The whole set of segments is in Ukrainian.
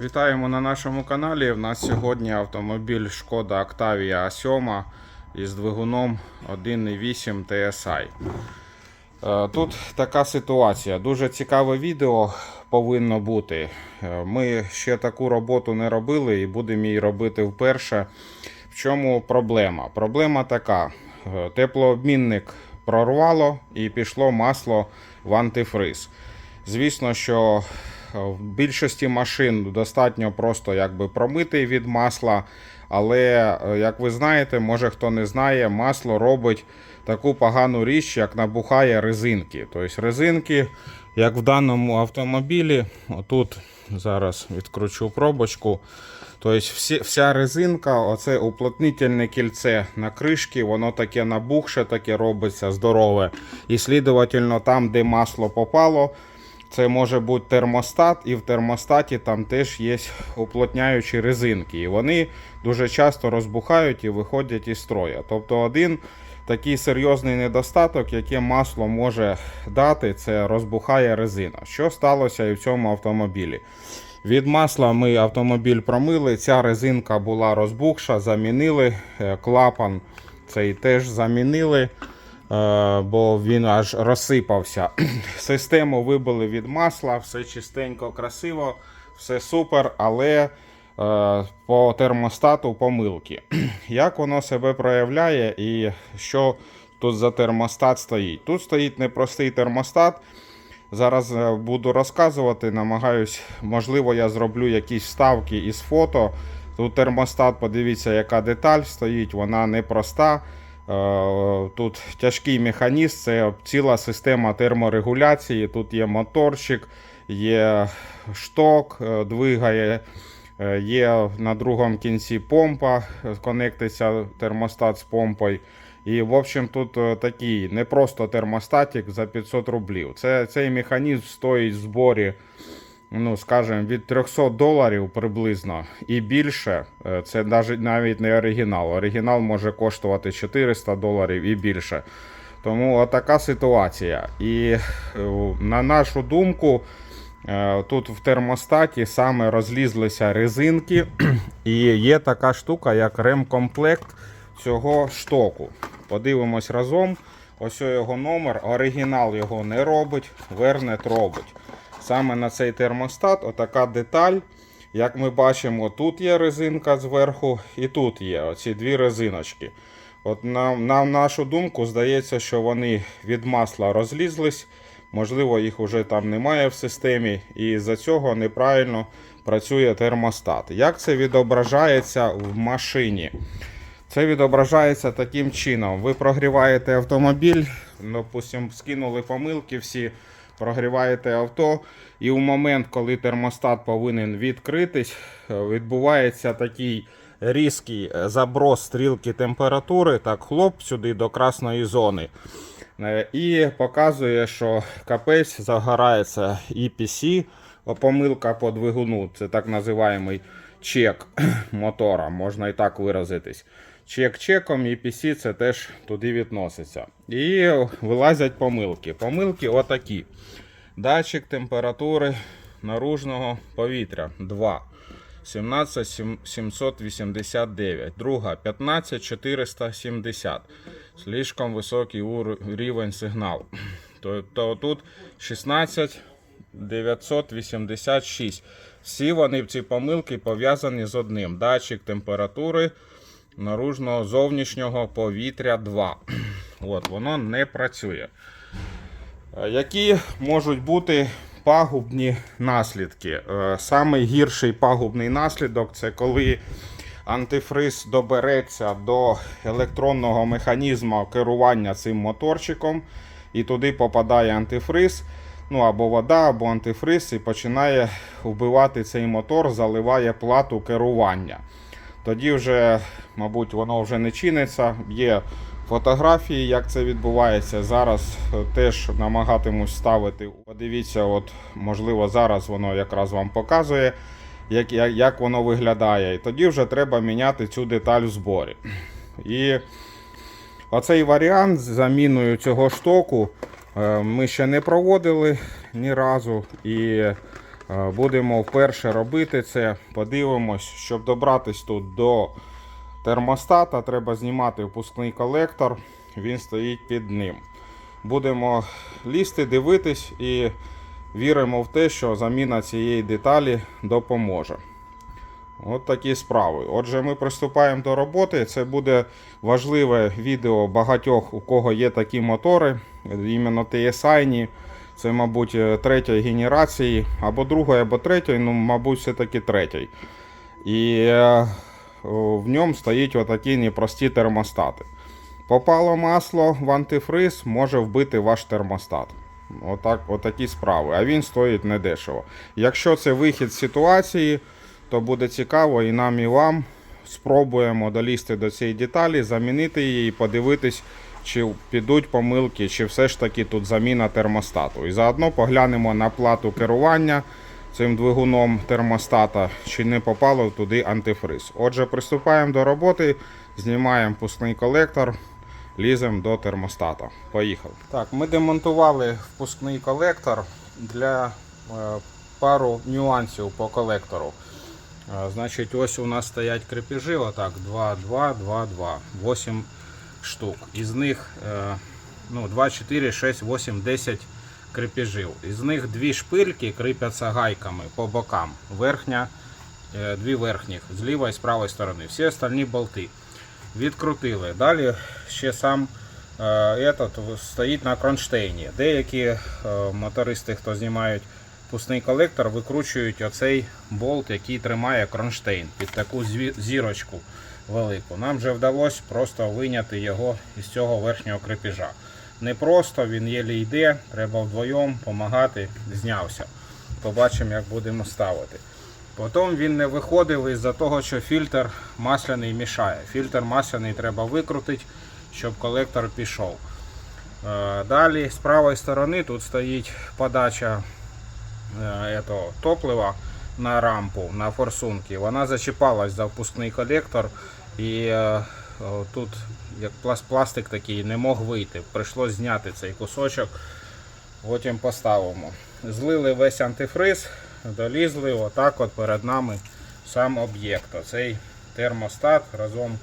Вітаємо на нашому каналі. У нас сьогодні автомобіль Шкода Octavia A7 із двигуном 1.8 TSI. Е, Тут така ситуація. Дуже цікаве відео повинно бути. Е, Ми ще таку роботу не робили і будемо її робити вперше. В чому проблема? Проблема така: Е, теплообмінник прорвало і пішло масло в антифриз. Звісно, що в більшості машин достатньо просто якби промити від масла. Але, е, як ви знаєте, може хто не знає, масло робить таку погану річ, як набухає резинки. Тобто резинки, як в даному автомобілі, отут зараз відкручу пробочку. Тобто вся резинка, оце уплотнительне кільце на кришці, воно таке набухше, таке робиться здорове. І слідовательно, там, де масло попало, це може бути термостат, і в термостаті там теж є уплотняючі резинки. І вони дуже часто розбухають і виходять із строя. Тобто один такий серйозний недостаток, яке масло може дати, це розбухає резина. Що сталося і в цьому автомобілі? Від масла ми автомобіль промили, ця резинка була розбухша, замінили е, клапан цей теж замінили, бо він аж розсипався. Систему вибили від масла, все чистенько, красиво, все супер, але е, по термостату помилки. Як воно себе проявляє і що тут за термостат стоїть? Тут стоїть непростий термостат. Зараз е, буду розказувати, намагаюсь, можливо, я зроблю якісь вставки із фото. Тут термостат, подивіться, яка деталь стоїть, вона непроста. Е, Тут тяжкий механізм, це ціла система терморегуляції. Тут є моторчик, є шток, е, двигає, е, є на другому кінці помпа, конектиться термостат з помпою. І, в общем, тут такий не просто термостатик за 500 рублів. Це, цей механізм стоїть в зборі, ну, скажімо, від 300 доларів приблизно і більше. Е, Це навіть, не оригінал. Оригінал може коштувати 400 доларів і більше. Тому отака ситуація. І е, на нашу думку, е, тут в термостаті саме розлізлися резинки, і є така штука, як ремкомплект цього штоку. Подивимось разом. Ось його номер. Оригінал його не робить, Вернет робить. Саме на цей термостат отака деталь. Як ми бачимо, тут є резинка зверху і тут є оці дві резиночки. От на, на нашу думку, здається, що вони від масла розлізлись. Можливо, їх вже там немає в системі, і за цього неправильно працює термостат. Як це відображається в машині? Це відображається таким чином. Ви прогріваєте автомобіль, допустим, скинули помилки всі, прогріваєте авто, і в момент, коли термостат повинен відкритись, відбувається такий різкий е, заброс стрілки температури, так хлоп сюди до красної зони. Е, І показує, що капець загорається EPC, помилка по двигуну, це так називаємий чек мотора, можна і так виразитись. Чек чеком, EPC це теж туди відноситься. І вилазять помилки. Помилки отакі. Датчик температури наружного повітря 2. 17789. Друга 15470. Слишком високий рівень сигналу. То, то тут 16986. Всі вони ці помилки пов'язані з одним. Датчик температури наружного зовнішнього повітря 2. От, воно не працює. Е, Які можуть бути пагубні наслідки? Е, Самий гірший пагубний наслідок це коли антифриз добереться до електронного механізму керування цим моторчиком, і туди попадає антифриз. Ну або вода, або антифриз, і починає вбивати цей мотор, заливає плату керування. Тоді вже, мабуть, воно вже не чиниться. Є фотографії, як це відбувається. Зараз е, теж намагатимусь ставити. Подивіться, от можливо, зараз воно якраз вам показує, як, як, як воно виглядає. І тоді вже треба міняти цю деталь в зборі. І оцей варіант з заміною цього штоку ми ще не проводили ні разу. І Е, Будемо вперше робити це. Подивимось, щоб добратись тут до термостата, треба знімати впускний колектор. Він стоїть під ним. Будемо лізти, дивитись і віримо в те, що заміна цієї деталі допоможе. От такі справи. Отже, ми приступаємо до роботи. Це буде важливе відео багатьох, у кого є такі мотори, іменно TSI. Це, мабуть, е, третьої генерації, або другої, або третьої, ну, мабуть, все-таки третьої. І е, в ньому стоїть отакі непрості термостати. Попало масло в антифриз, може вбити ваш термостат. Отак, отакі справи. А він стоїть недешево. Якщо це вихід з ситуації, то буде цікаво і нам, і вам. Спробуємо долізти до цієї деталі, замінити її і подивитись, чи підуть помилки, чи все ж таки тут заміна термостату. І заодно поглянемо на плату керування цим двигуном термостата, чи не попало туди антифриз. Отже, приступаємо до роботи, знімаємо пускний колектор, ліземо до термостата. Поїхали. Так, ми демонтували впускний колектор для е, пару нюансів по колектору. Значить, ось у нас стоять крепежі, отак, 2, 2, 2, 2, 8 штук. Із них е, ну, 2, 4, 6, 8, 10 крепежів. Із них дві шпильки кріпляться гайками по бокам. Верхня, е, дві верхніх, з лівої і з правої сторони. Всі остальні болти. Відкрутили. Далі ще сам е, этот стоїть на кронштейні. Деякі мотористи, хто знімають пусний колектор, викручують оцей болт, який тримає кронштейн під таку зірочку велику. Нам вже вдалося просто виняти його із цього верхнього крепежа. Не просто, він єлі йде, треба вдвоєм допомагати, знявся. Побачимо, як будемо ставити. Потім він не виходив із-за того, що фільтр масляний мішає. Фільтр масляний треба викрутити, щоб колектор пішов. Е, Далі з правої сторони тут стоїть подача этого топлива на рампу, на форсунки. Вона зачіпалась за впускний колектор і е, тут як пластик такий не мог вийти. Прийшлось зняти цей кусочок, потім поставимо. Злили весь антифриз, долізли, отак от перед нами сам об'єкт. Оцей термостат разом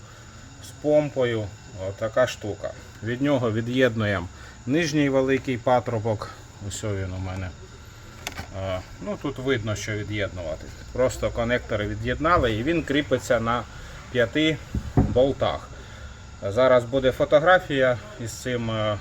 з помпою. Отака штука. Від нього від'єднуємо нижній великий патрубок. Ось він у мене. Е, Ну, тут видно, що від'єднувати. Просто конектори від'єднали і він кріпиться на п'яти болтах. Зараз буде фотографія із цим е, е,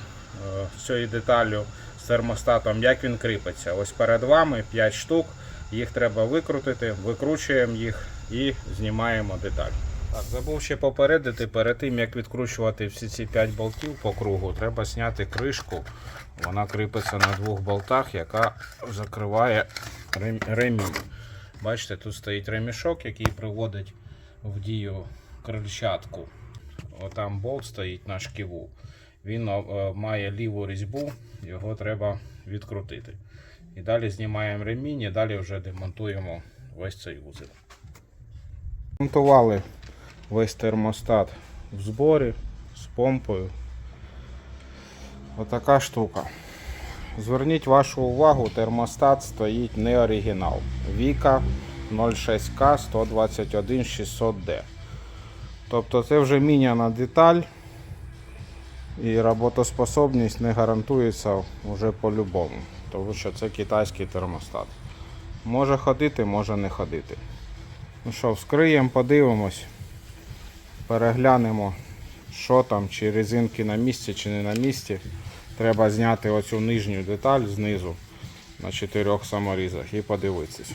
цією деталлю з термостатом, як він кріпиться. Ось перед вами 5 штук. Їх треба викрутити, викручуємо їх і знімаємо деталь. Так, забув ще попередити, перед тим як відкручувати всі ці 5 болтів по кругу, треба зняти кришку. Вона кріпиться на двох болтах, яка закриває ремінь. Бачите, тут стоїть ремішок, який приводить в дію крильчатку. Отам болт стоїть на шківу. Він е, має ліву різьбу, його треба відкрутити. І далі знімаємо ремінь, і далі вже демонтуємо весь цей вузел. Монтували весь термостат в зборі з помпою. Отака штука. Зверніть вашу увагу, термостат стоїть не оригінал. Віка 06К 121 600D. Тобто це вже міняна деталь і роботоспособність не гарантується вже по-любому, тому що це китайський термостат. Може ходити, може не ходити. Ну що, вскриємо, подивимось, переглянемо, що там, чи резинки на місці, чи не на місці. Треба зняти оцю нижню деталь знизу на чотирьох саморізах і подивитись.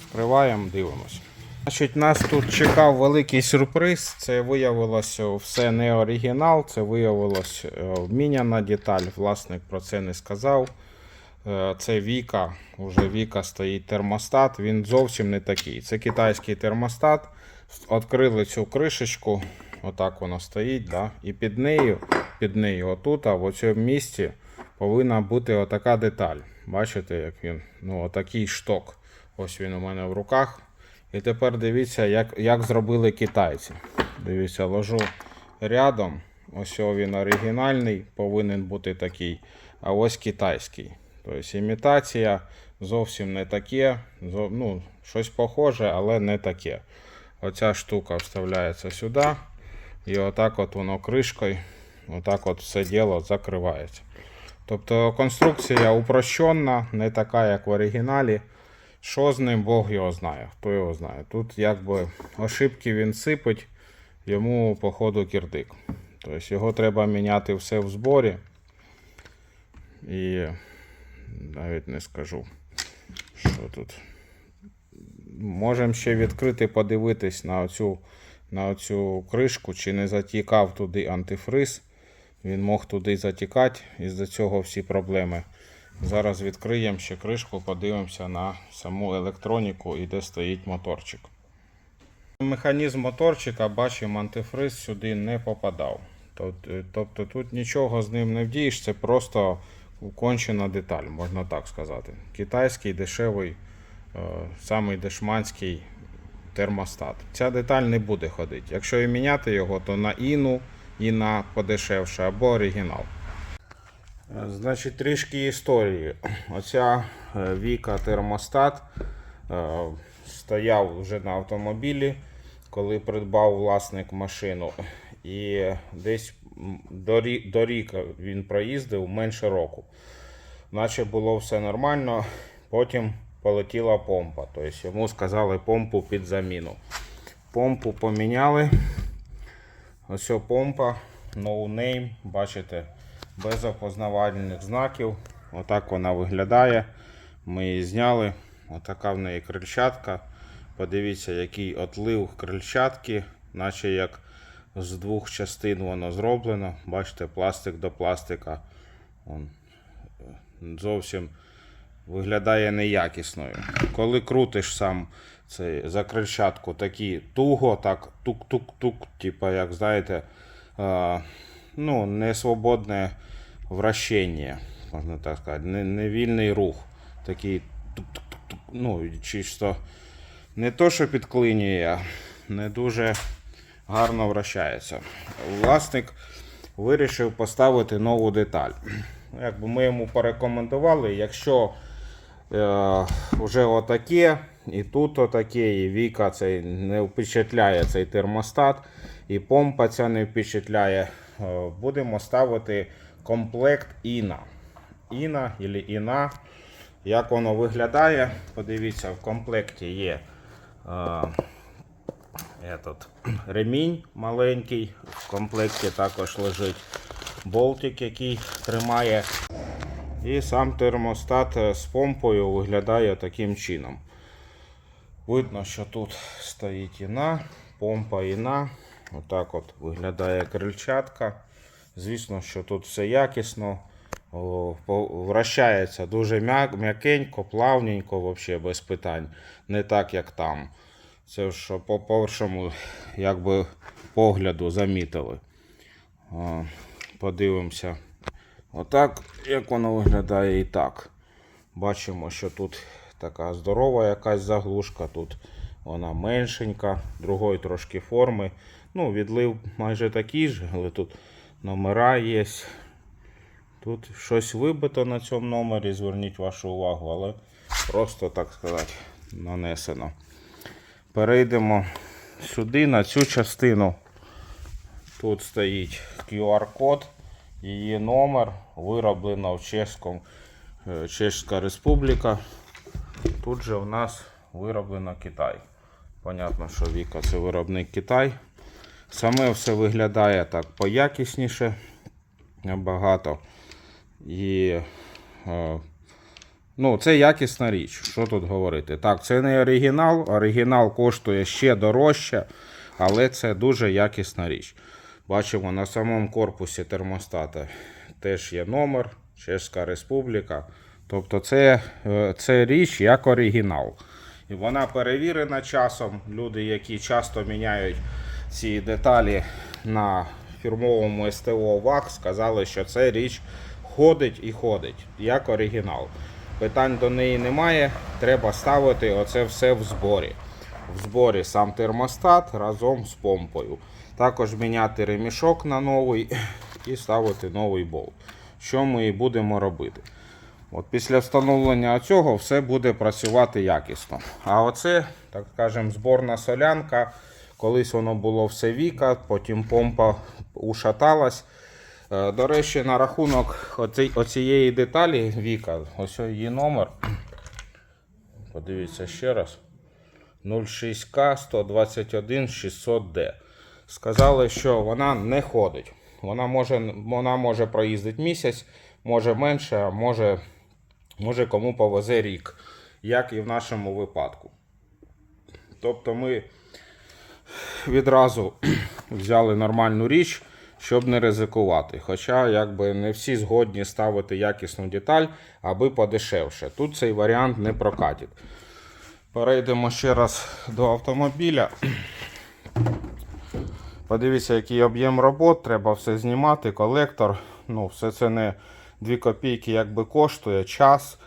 Вскриваємо, дивимось. Значить, нас тут чекав великий сюрприз. Це виявилося все не оригінал, це виявилось е, деталь. Власник про це не сказав. Е, Це Віка, уже Віка стоїть термостат, він зовсім не такий. Це китайський термостат. Відкрили цю кришечку, отак воно стоїть, да? і під нею, під нею, отут, а в цьому місці повинна бути отака деталь. Бачите, як він? Ну, отакий шток. Ось він у мене в руках. І тепер дивіться, як, як зробили китайці. Дивіться, ложу рядом. Ось він оригінальний, повинен бути такий. А ось китайський. Тобто імітація зовсім не таке. Ну, щось похоже, але не таке. Оця штука вставляється сюди. І отак от воно кришкою, отак от все діло закривається. Тобто конструкція упрощена, не така, як в оригіналі. Що з ним, Бог його знає, хто його знає. Тут якби ошибки він сипить, йому походу кірдик. Тобто його треба міняти все в зборі. І навіть не скажу, що тут. Можемо ще відкрити, подивитись на оцю, на оцю кришку, чи не затікав туди антифриз. Він мог туди затікати, і з цього всі проблеми. Зараз відкриємо ще кришку, подивимося на саму електроніку і де стоїть моторчик. Механізм моторчика, бачимо, антифриз сюди не попадав. Тобто тут нічого з ним не вдієш, це просто кончена деталь, можна так сказати. Китайський дешевий, е, самий дешманський термостат. Ця деталь не буде ходити. Якщо і міняти його, то на іну і на подешевше або оригінал. Е, Значить, трішки історії. Оця е, Віка термостат е, стояв вже на автомобілі, коли придбав власник машину. І десь до ріка він проїздив менше року. Наче було все нормально, потім полетіла помпа. Тобто йому сказали помпу під заміну. Помпу поміняли. Ось помпа, no name, бачите, без опознавальних знаків. Отак вона виглядає. Ми її зняли. Отака в неї крильчатка. Подивіться, який отлив крильчатки, наче як з двох частин воно зроблено. Бачите, пластик до пластика. Вон, е, зовсім виглядає неякісною. Коли крутиш сам цей за крильчатку, такі туго, так тук-тук-тук, типа, як знаєте, е, ну, не свободне вращення, можна так сказати, не, не рух. Такий тук-тук-тук, ну, чисто не то, що підклинює, не дуже гарно вращається. Власник вирішив поставити нову деталь. Якби ми йому порекомендували, якщо вже отаке, і тут отаке, і Віка цей не впечатляє цей термостат, і помпа ця не впечатляє, е, будемо ставити комплект Іна. Іна або Іна. Як воно виглядає, подивіться, в комплекті є е, этот, ремінь маленький. В комплекті також лежить болтик, який тримає. І сам термостат е, з помпою виглядає таким чином. Видно, що тут стоїть іна, помпа іна. Отак от виглядає крильчатка. Звісно, що тут все якісно. Вращається дуже м'якенько, плавненько, вообще без питань. Не так, як там. Це ж по першому якби, погляду замітили. Подивимося. Отак, як воно виглядає і так. Бачимо, що тут така здорова якась заглушка, тут вона меншенька, другої трошки форми. Ну, відлив майже такий ж, але тут номера є. Тут щось вибито на цьому номері, зверніть вашу увагу, але просто, так сказати, нанесено. Перейдемо сюди, на цю частину. Тут стоїть QR-код, її номер, вироблено в Чеському, е, Чеська Республіка. Тут же в нас вироблено Китай. Понятно, що Віка це виробник Китай. Саме все виглядає так поякісніше набагато. І е, ну, це якісна річ. Що тут говорити? Так, це не оригінал. Оригінал коштує ще дорожче, але це дуже якісна річ. Бачимо на самому корпусі термостата теж є номер, Чеська Республіка. Тобто це, е, це річ як оригінал. І вона перевірена часом. Люди, які часто міняють ці деталі на фірмовому СТО ВАК, сказали, що ця річ ходить і ходить, як оригінал. Питань до неї немає. Треба ставити оце все в зборі. В зборі сам термостат разом з помпою. Також міняти ремішок на новий і ставити новий болт. Що ми і будемо робити. От після встановлення цього все буде працювати якісно. А оце, так скажемо, зборна солянка. Колись воно було все віка, потім помпа ушаталась. Е, До речі, на рахунок оці- оцієї деталі Віка, ось її номер. Подивіться ще раз. 06К 121 600D. Сказали, що вона не ходить. Вона може, вона може проїздити місяць, може менше, а може, може кому повезе рік, як і в нашому випадку. Тобто ми відразу взяли нормальну річ, щоб не ризикувати. Хоча якби не всі згодні ставити якісну деталь, аби подешевше. Тут цей варіант не прокатить. Перейдемо ще раз до автомобіля. Подивіться, який об'єм робот, треба все знімати, колектор. Ну, все це не 2 копійки якби коштує, час.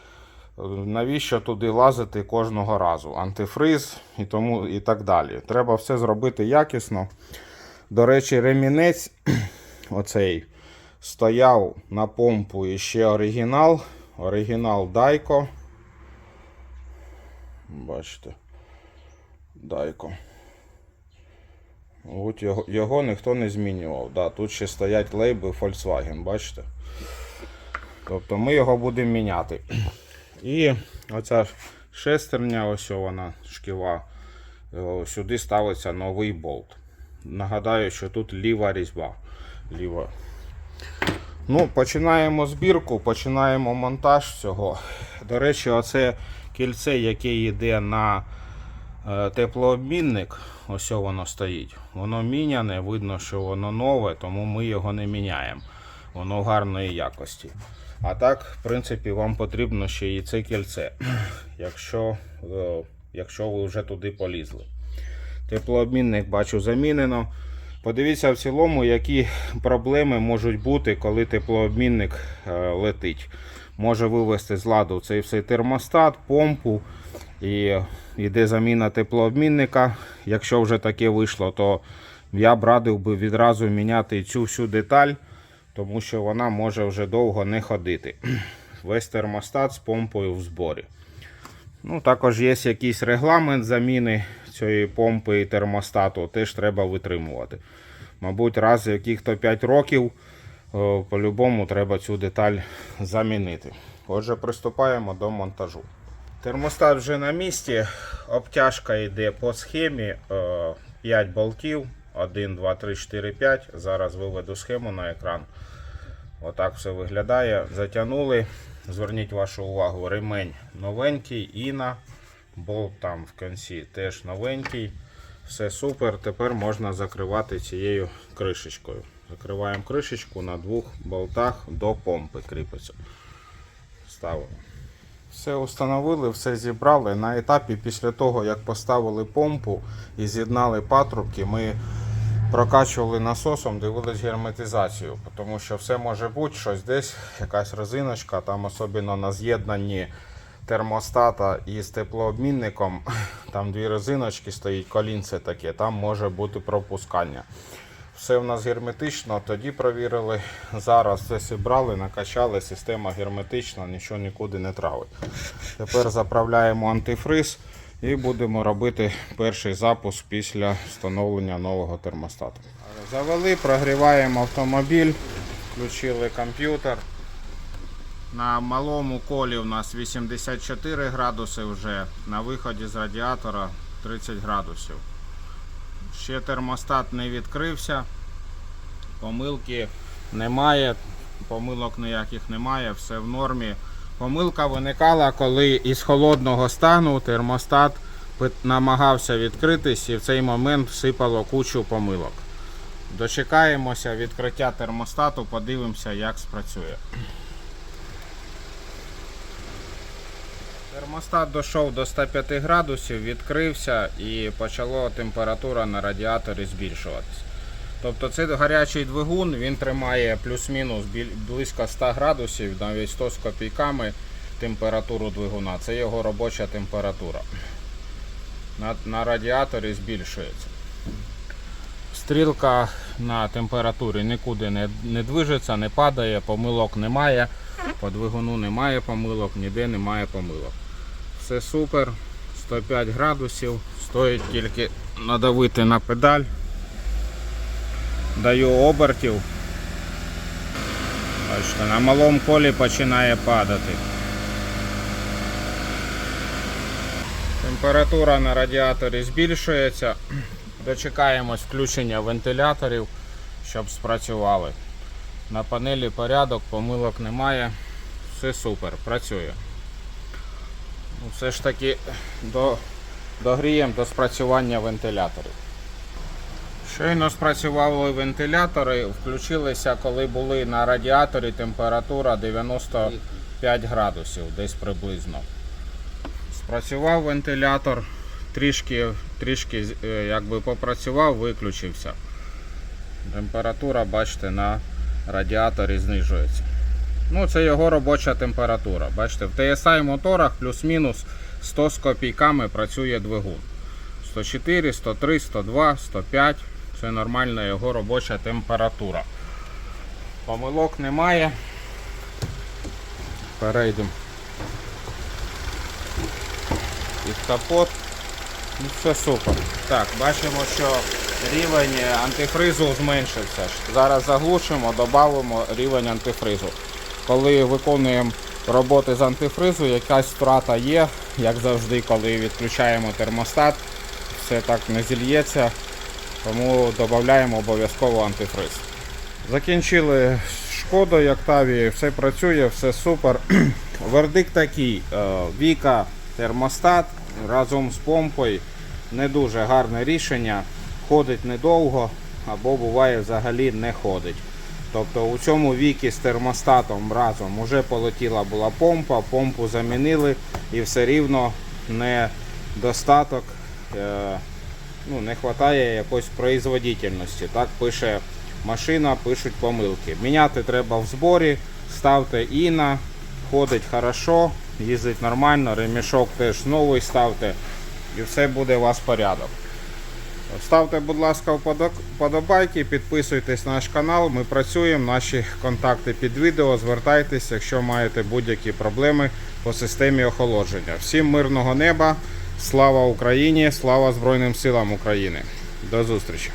Навіщо туди лазити кожного разу? Антифриз і, тому, і так далі. Треба все зробити якісно. До речі, ремінець оцей стояв на помпу і ще оригінал. Оригінал Дайко. Бачите. Дайко. От його, його ніхто не змінював. Да, тут ще стоять лейби Volkswagen, бачите? Тобто ми його будемо міняти. І оця шестерня, ось вона шківа. е, Сюди ставиться новий болт. Нагадаю, що тут ліва різьба. Ліва. Ну, починаємо збірку, починаємо монтаж цього. До речі, оце кільце, яке йде на е, теплообмінник, ось воно стоїть. Воно міняне, видно, що воно нове, тому ми його не міняємо. Воно гарної якості. А так, в принципі, вам потрібно ще і це кільце, якщо, е, якщо ви вже туди полізли. Теплообмінник бачу замінено. Подивіться в цілому, які проблеми можуть бути, коли теплообмінник е, летить. Може вивести з ладу цей всей термостат, помпу і йде заміна теплообмінника. Якщо вже таке вийшло, то я б радив би відразу міняти цю всю деталь, тому що вона може вже довго не ходити. Весь термостат з помпою в зборі. Ну, також є якийсь регламент заміни цієї помпи і термостату, теж треба витримувати. Мабуть, раз яких-то 5 років по-любому треба цю деталь замінити. Отже, приступаємо до монтажу. Термостат вже на місці, обтяжка йде по схемі 5 болтів. 1, 2, 3, 4, 5. Зараз виведу схему на екран. Отак все виглядає. Затягнули. Зверніть вашу увагу, ремень новенький, Іна. Болт там в кінці теж новенький. Все супер. Тепер можна закривати цією кришечкою. Закриваємо кришечку на двох болтах до помпи кріпиться. Ставимо. Все установили, все зібрали. На етапі після того, як поставили помпу і з'єднали патрубки, ми прокачували насосом, дивились герметизацію, тому що все може бути, щось десь, якась резиночка, там особливо на з'єднанні термостата із теплообмінником, там дві резиночки стоїть, колінце таке, там може бути пропускання. Все в нас герметично, тоді провірили. Зараз все зібрали, накачали, система герметична, нічого нікуди не травить. Тепер заправляємо антифриз і будемо робити перший запуск після встановлення нового термостату. Завели, прогріваємо автомобіль, включили комп'ютер. На малому колі у нас 84 градуси вже, на виході з радіатора 30 градусів. Ще термостат не відкрився, помилки немає, помилок ніяких немає, все в нормі. Помилка виникала, коли із холодного стану термостат намагався відкритись і в цей момент всипало кучу помилок. Дочекаємося відкриття термостату, подивимося, як спрацює. Термостат дійшов до 105 градусів, відкрився і почала температура на радіаторі збільшуватись. Тобто цей гарячий двигун він тримає плюс-мінус близько 100 градусів, навіть 100 з копійками температуру двигуна. Це його робоча температура. На, на радіаторі збільшується. Стрілка на температурі нікуди не, не движеться, не падає, помилок немає. По двигуну немає помилок, ніде немає помилок. Все супер, 105 градусів, стоїть тільки надавити на педаль. Даю обертів. Бачите, на малому колі починає падати. Температура на радіаторі збільшується. Дочекаємось включення вентиляторів, щоб спрацювали. На панелі порядок, помилок немає. Все супер, працює. Ну, Все ж таки до, догріємо до спрацювання вентиляторів. Щойно спрацювали вентилятори, включилися, коли були на радіаторі температура 95 градусів, десь приблизно. Спрацював вентилятор, трішки, трішки е, якби попрацював, виключився. Температура, бачите, на радіаторі знижується. Ну, це його робоча температура. Бачите, в TSI моторах плюс-мінус 100 з копійками працює двигун. 104, 103, 102, 105. Це нормальна його робоча температура. Помилок немає. Перейдемо під капот. Ну, все супер. Так, бачимо, що рівень антифризу зменшився. Зараз заглушимо, додамо рівень антифризу. Коли виконуємо роботи з антифризу, якась втрата є, як завжди, коли відключаємо термостат, все так не зільється, тому додаємо обов'язково антифриз. Закінчили з шкодою Октавії, все працює, все супер. Вердикт такий: е, Віка термостат разом з помпою не дуже гарне рішення. Ходить недовго або буває взагалі не ходить. Тобто у цьому вікі з термостатом разом вже полетіла була помпа, помпу замінили і все рівно недостаток, е, ну, не вистачає якоїсь производительності. Так пише машина, пишуть помилки. Міняти треба в зборі, ставте іна, ходить хорошо, їздить нормально, ремішок теж новий ставте і все буде у вас порядок. Ставте, будь ласка, вподобайки, підписуйтесь на наш канал. Ми працюємо, наші контакти під відео. Звертайтеся, якщо маєте будь-які проблеми по системі охолодження. Всім мирного неба, слава Україні, слава Збройним силам України. До зустрічі!